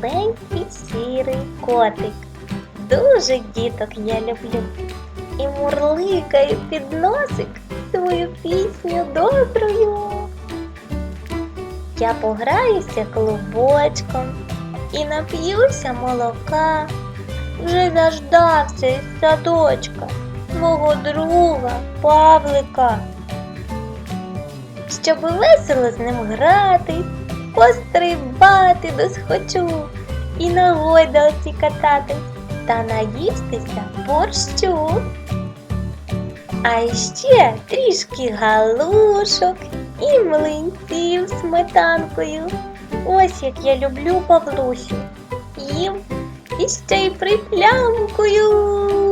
добрий котик. Дуже діток я люблю. І мурликаю під носик свою пісню доброю. Я пограюся клубочком і нап'юся молока. Вже заждався із садочка свого друга Павлика. Щоб весело з ним грати, пострибати досхочу і на гойдалці кататись та наїстися борщу. А ще трішки галушок і млинців сметанкою. Ось як я люблю Павлусю. Їм і ще й приплямкою.